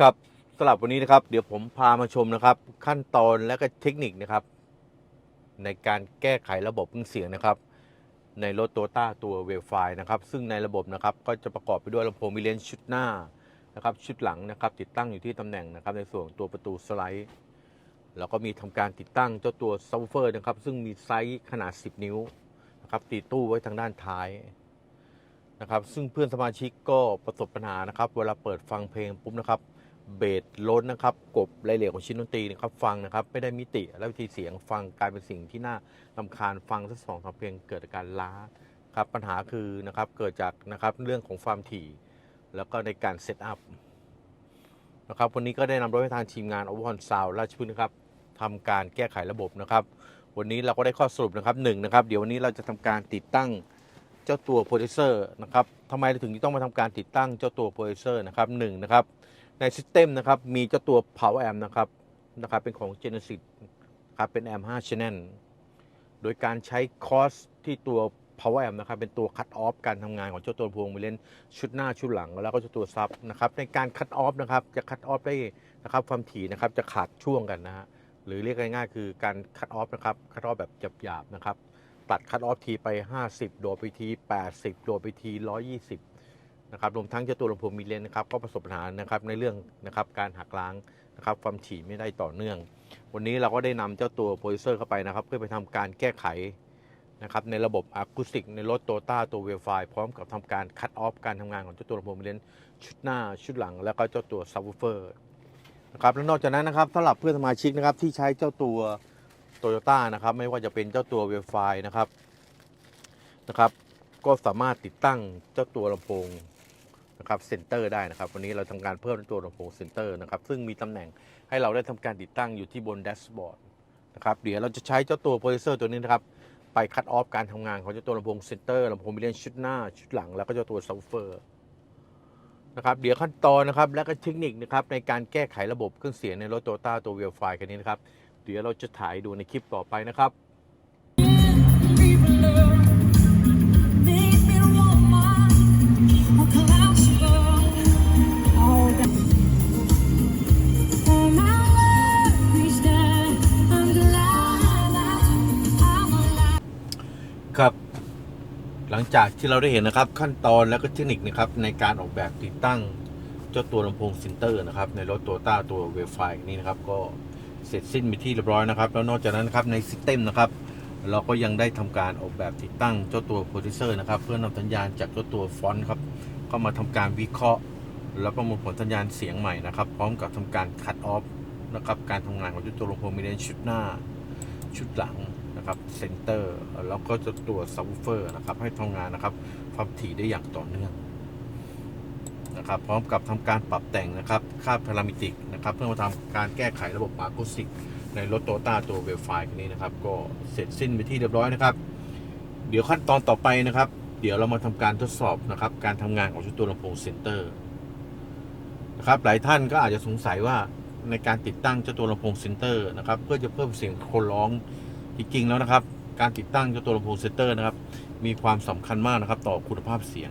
ครับสำหรับวันนี้นะครับ เดี๋ยวผมพามาชมนะครับ ขั้นตอนและก็เทคนิคนะครับ ในการแก้ไขระบบเครื่งเสียงนะครับ ในรถโตต้าตัวเวลไฟนะครับ ซึ่งในระบบนะครับก็จะประกอบไปด้วยลำโพงมิเลนชุดหน้านะครับ ชุดหลังนะครับ ติดตั้งอยู่ที่ตำแหน่งนะครับ ในส่วนตัวประตูสไลด์ แล้วก็มีทำการติดตั้งเจ้าตัวซับเฟอร์นะครับ ซึ่งมีไซส์ขนาด 10 นิ้วนะครับติดตู้ไว้ทางด้านท้ายนะครับ ซึ่งเพื่อนสมาชิกก็ประสบปัญหานะครับ เวลาเปิดฟังเพลงปุ๊บนะครับ เบสล้นนะครับกบรายละเอียดของชิ้นดนตรีนะครับฟังนะครับไม่ได้มิติและวิธีเสียงฟังกลายเป็นสิ่งที่น่าลำคาญฟังสักสองสามเพลงเกิดอาการล้าครับปัญหาคือนะครับเกิดจากนะครับเรื่องของความถี่ แล้วก็ในการเซตอัพนะครับวันนี้ก็ได้นำรถให้ทางทีมงานอวอนซาวราชพฤกษ์นะครับทำการแก้ไขระบบนะครับ วันนี้เราก็ได้ข้อสรุปนะครับหนึ่งนะครับ เดี๋ยววันนี้เราจะทำการติดตั้งเจ้าตัวโปรดิวเซอร์นะครับทำไมถึงต้องมาทำการติดตั้งเจ้าตัวโปรดิวเซอร์นะครับหนึ่งนะครับ ในซิสเต็มนะครับมีเจ้าตัว power amp นะครับนะครับเป็นของ Genesis ครับเป็น amp 5 channel โดยการใช้คอสที่ตัว power amp นะครับเป็นตัว cut off การทำงานของเจ้าตัวพวงมิเลนชุดหน้าชุดหลัง แล้วก็เจ้าตัวซับนะครับในการ cut off นะครับจะ cut off ได้นะครับความถี่นะครับจะขาดช่วงกันนะฮะหรือเรียกง่ายๆ คือการ cut off นะครับ cut off แบบหยาบๆนะครับตัดคัดออฟทีไป 50 โดไปที 80 โดดไปที 120 นะครับรวมทั้งเจ้าตัวลำโพงมีเลนนะครับก็ประสบปัญหานะครับในเรื่องนะครับการหักล้างนะครับความถี่ไม่ได้ต่อเนื่อง วันนี้เราก็ได้นำเจ้าตัวโปรดิวเซอร์เข้าไปนะครับ เพื่อไปทำการแก้ไขนะครับในระบบอะคูสติกในรถโตต้าตัวเวลไฟพร้อมกับทำการคัดออฟการทำงานของเจ้าตัวลำโพงมีเลนชุดหน้าชุดหลัง แล้วก็เจ้าตัวซับวูเฟอร์นะครับแล้วนอกจากนั้นนะครับสำหรับเพื่อนสมาชิกนะครับที่ใช้เจ้าตัวโตโยต้านะครับไม่ว่าจะเป็นเจ้าตัวเวลไฟนะครับนะครับก็สามารถติดตั้งเจ้าตัวลำโพง นะครับเซนเตอร์ได้นะครับวันนี้เราทำการเพิ่มตัวลำโพงเซนเตอร์นะครับซึ่งมีตำแหน่งให้เราได้ทำการติดตั้งอยู่ที่บนแดชบอร์ดนะครับเดี๋ยวเราจะใช้เจ้าตัวโปรดิวเซอร์ตัวนี้นะครับไปคัดออฟการทำงานของเจ้าตัวลำโพงเซนเตอร์ลำโพงมิเลนชุดหน้าชุดหลัง แล้วก็เจ้าตัวซับเฟอร์นะครับเดี๋ยวขั้นตอนนะครับและก็เทคนิคนะครับในการแก้ไขระบบเครื่องเสียงในรถโตโยต้าตัวเวลไฟคันนี้นะครับเดี๋ยวเราจะถ่ายดูในคลิปต่อไปนะครับ ลังจากที่เราได้เห็นนะครับ ขั้นตอนและก็เทคนิคนะครับในการออกแบบติดตั้งเจ้าตัวลำโพงซินเตอร์นะครับในรถโตต้าตัวเวลไฟนี้นะครับก็เสร็จสิ้นไปที่เรียบร้อยนะครับ แล้วนอกจากนั้นนะครับในซิสเต็มนะครับเราก็ยังได้ทำการออกแบบติดตั้งเจ้าตัวโปรดิวเซอร์นะครับเพื่อนำสัญญาณจากเจ้าตัวฟอนต์ครับเข้ามาทำการวิเคราะห์ และประมวลผลสัญญาณเสียงใหม่นะครับพร้อมกับทำการคัดออฟนะครับการทำงานของเจ้าตัวลำโพงมิเลนชุดหน้า ชุดหลัง นะครับเซนเตอร์แล้วก็จะตัวซับวูเฟอร์นะครับ ให้ทำงานนะครับความถี่ได้อย่างต่อเนื่องนะครับพร้อมกับทำการปรับแต่งนะครับค่าพารามิติกนะครับ เพื่อมาทำการแก้ไขระบบอะคูสิกในรถโตต้าตัวเวลไฟคันนี้นะครับ ก็เสร็จสิ้นไปที่เรียบร้อยนะครับ เดี๋ยวขั้นตอนต่อไปนะครับ เดี๋ยวเรามาทำการทดสอบนะครับ การทำงานของชุดตัวลำโพงเซนเตอร์นะครับหลายท่านก็อาจจะสงสัยว่าในการติดตั้งเจ้าตัวลำโพงเซนเตอร์นะครับ เพื่อจะเพิ่มเสียงคนร้อง จริงๆแล้วนะครับ การติดตั้งเจ้าตัวลำโพงเซนเตอร์นะครับ มีความสำคัญมากนะครับ ต่อคุณภาพเสียง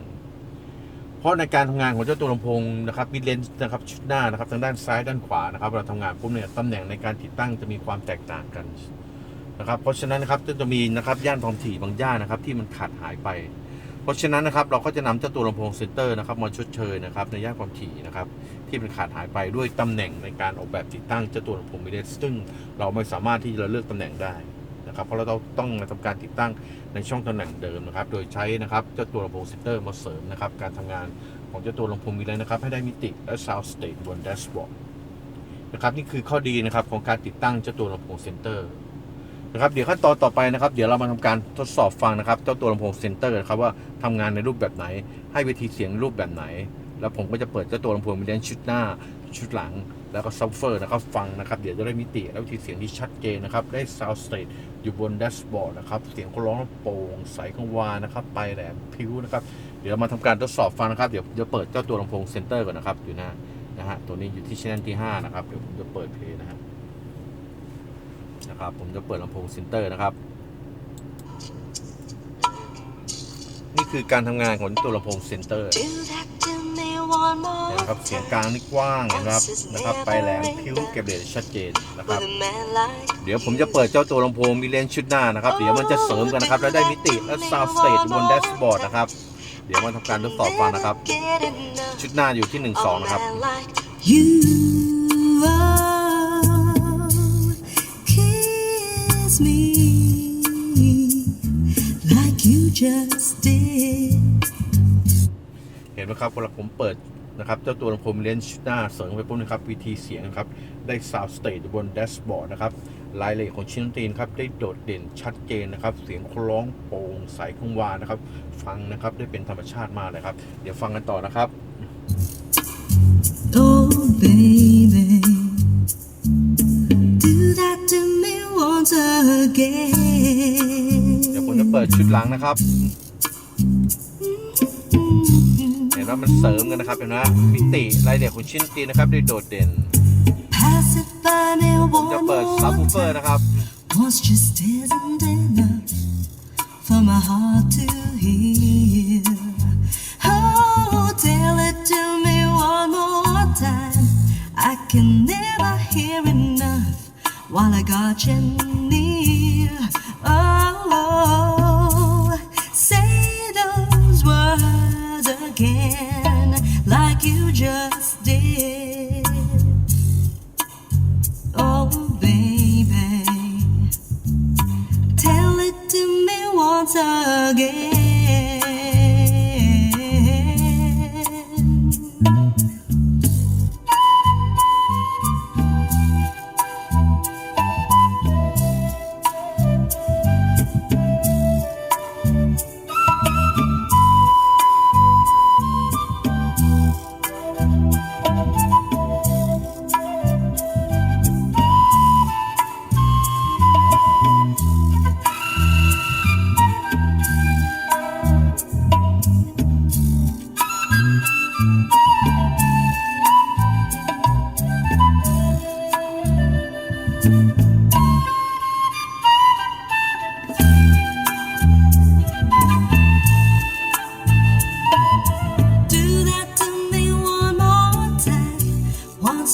เพราะในการทำงานของเจ้าตัวลำโพงนะครับมิดเลนส์นะครับชุดหน้านะครับทางด้านซ้ายด้านขวานะครับเราทำงานปุ๊บเนี่ยตำแหน่งในการติดตั้งจะมีความแตกต่างกันนะครับเพราะฉะนั้นนะครับจะมีนะครับย่านความถี่บางย่านนะครับ ที่มันขาดหายไป เพราะฉะนั้นนะครับเราก็จะนำเจ้าตัวลำโพงเซนเตอร์นะครับมาชดเชยนะครับในย่านความถี่นะครับที่มันขาดหายไปด้วยตำแหน่งในการออกแบบติดตั้งเจ้าตัวลำโพงมิดเลนซึ่งเราไม่สามารถที่จะเลือกตำแหน่งได้ นะครับเพราะเราต้องทำการติดตั้งในช่องตำแหน่งเดิมนะครับ โดยใช้นะครับเจ้าตัวลำโพงเซนเตอร์มาเสริมนะครับการทำงานของเจ้าตัวลำโพงมีเลยนะครับ ให้ได้มิติและ sound state บนแดชบอร์ดนะครับนี่คือข้อดีนะครับของการติดตั้งเจ้าตัวลำโพงเซนเตอร์นะครับเดี๋ยวขั้นตอนต่อไปนะครับ เดี๋ยวเรามาทำการทดสอบฟังนะครับเจ้าตัวลำโพงเซนเตอร์นะครับว่าทำงานในรูปแบบไหน ให้เวิธีเสียงรูปแบบไหน แล้วผมก็จะเปิดเจ้าตัวลำโพงมีเลนชุดหน้าชุดหลังแล้วก็ซับเฟอร์นะครับฟังนะครับ เดี๋ยวจะได้มิติและวิธีเสียงที่ชัดเจนนะครับ ได้ sound state อยู่บนแดชบอร์ดนะครับ เสียงเขาร้องโปร่งใสกังวานนะครับไปแหลมพิ้วนะครับ เดี๋ยวมาทำการทดสอบฟังนะครับ เดี๋ยวจะเปิดเจ้าตัวลำโพงเซนเตอร์ก่อนนะครับ อยู่หน้านะฮะ ตัวนี้อยู่ที่ชแนลที่ 5 นะครับ เดี๋ยวผมจะเปิดเพลงนะฮะ นะครับ ผมจะเปิดลำโพงเซนเตอร์นะครับ นี่คือการทำงานของตัวลำโพงเซนเตอร์ Do that to me one more เห็นครับเสียงกลางนี่กว้างนะครับนะครับไปแหลมพิ้วเก็บเรทชัดเจนนะครับ with a man like เดี๋ยวผมจะเปิดเจ้าตัวลำโพงมีเลนส์ชุดหน้านะครับ เดี๋ยวมันจะเสริมกันนะครับ แล้วได้มิติและซาวด์สเตจบนแดชบอร์ดนะครับ เดี๋ยวมาทำการทดสอบฟังนะครับ get enough ชุดหน้าอยู่ที่ of 1 2 นะครับ a man like you. Oh, kiss me like you just did. เห็นไหมครับเวลาผมเปิดนะครับเจ้าตัวลำโพงมีเลนส์ชุดหน้าเสริมไปปุ๊บนะครับวิธีเสียงนะครับได้ซาวด์สเตจบนแดชบอร์ดนะครับรายละเอียดของชิ้นดนตรีนะครับได้โดดเด่นชัดเจนนะครับ เสียงคล้องโปร่งใสกังวานนะครับ ฟังนะครับได้เป็นธรรมชาติมากเลยครับ เดี๋ยวฟังกันต่อนะครับ Oh, baby, do that to me once เดี๋ยวผม again. จะเปิดชุดหลังนะครับ เห็นว่ามันเสริมกันนะครับเห็นไหมมิติรายละเอียดของชิ้นดนตรีนะครับได้โดดเด่น Pass it by me ผมจะ one เปิดซับ more วูเฟอร์ time. นะครับ Once just isn't enough for my heart to hear. Oh, tell it to me one more time. I can never hear enough while I got you again.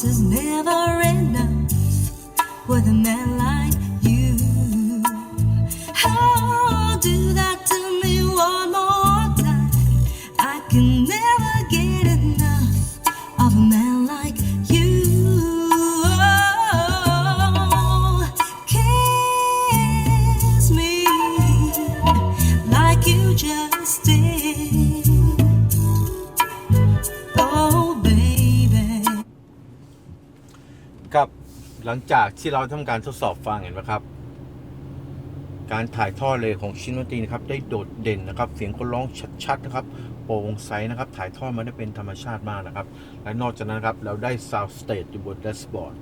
Is never enough. With a man หลังจากที่เราทำการทดสอบฟังเห็นไหมครับ การถ่ายทอดเลยของชิ้นดนตรีนะครับ ได้โดดเด่นนะครับ เสียงคนร้องชัดๆนะครับ โปร่งใสนะครับ ถ่ายทอดมาได้เป็นธรรมชาติมากนะครับ และนอกจากนั้นครับ เราได้ Sound Stage อยู่บนแดชบอร์ด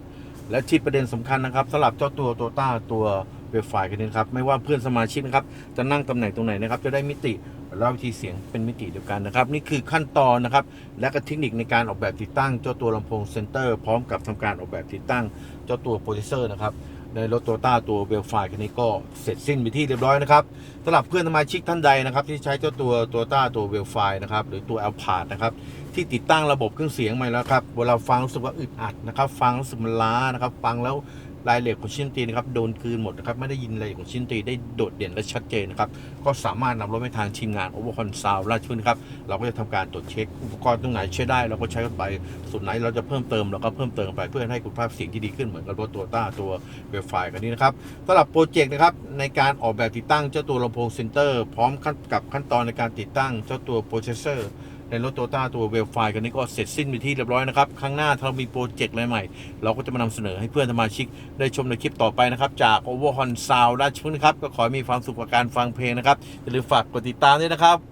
และที่ประเด็นสำคัญนะครับสำหรับเจ้าตัวโตต้าตัว เวฟไฟกันนี้นะครับ ไม่ว่าเพื่อนสมาชิกนะครับ จะนั่งตำแหน่งตรงไหนนะครับ จะได้มิติและวิธีเสียงเป็นมิติเดียวกันนะครับ นี่คือขั้นตอนนะครับ และก็เทคนิคในการออกแบบติดตั้งเจ้าตัวลำโพงเซนเตอร์พร้อมกับทำการออกแบบติดตั้งเจ้าตัวโปรดิวเซอร์นะครับในรถโตต้าตัวเวลไฟคันนี้ก็เสร็จสิ้นไปที่เรียบร้อยนะครับสำหรับเพื่อนสมาชิกท่านใดนะครับ ที่ใช้เจ้าตัวโตต้าตัวเวลไฟนะครับหรือตัว a l p a r d นะครับที่ติดตั้งระบบเครื่องเสียงใหม่แล้วครับเวลาฟังรู้สึกว่าอึดอัดนะครับ ฟังรู้สึกมันล้านะครับ ฟังแล้ว รายละเอียดของชิ้นตีนะครับโดนกลืนหมดนะครับไม่ได้ยินรายละเอียดของชิ้นตีได้โดดเด่นและชัดเจนนะครับก็สามารถนำรถไปทางทีมงาน o v e r c o n Sound ราชพฤกษ์นครับเราก็จะทำการตรวจเช็คอุปกรณ์ตรงไหนใช้ได้เราก็ใช้กันไปส่วนไหนเราจะเพิ่มเติมเราก็เพิ่มเติมไปเพื่อให้คุณภาพเสียงที่ดีขึ้นเหมือนกับรถตัวต้าตัวเวลไฟกันนี้นะครับสำหรับโปรเจกต์นะครับในการออกแบบติดตั้งเจ้าตัวลำโพงเซนเตอร์พร้อมกับขั้นตอนในการติดตั้งเจ้าตัวโปรเซสเซอร์ ในรถโตต้าตัวเวลไฟกันนี้ก็เสร็จสิ้นไปที่เรียบร้อยนะครับครั้งหน้าถ้าเรามีโปรเจกต์อะไรใหม่ เราก็จะมานำเสนอให้เพื่อนสมาชิกได้ชมในคลิปต่อไปนะครับจาก Overhorn Sound ราชพฤกษ์นะครับก็ขอให้มีความสุขกับการฟังเพลงนะครับอย่าลืมฝากกดติดตามด้วยนะครับ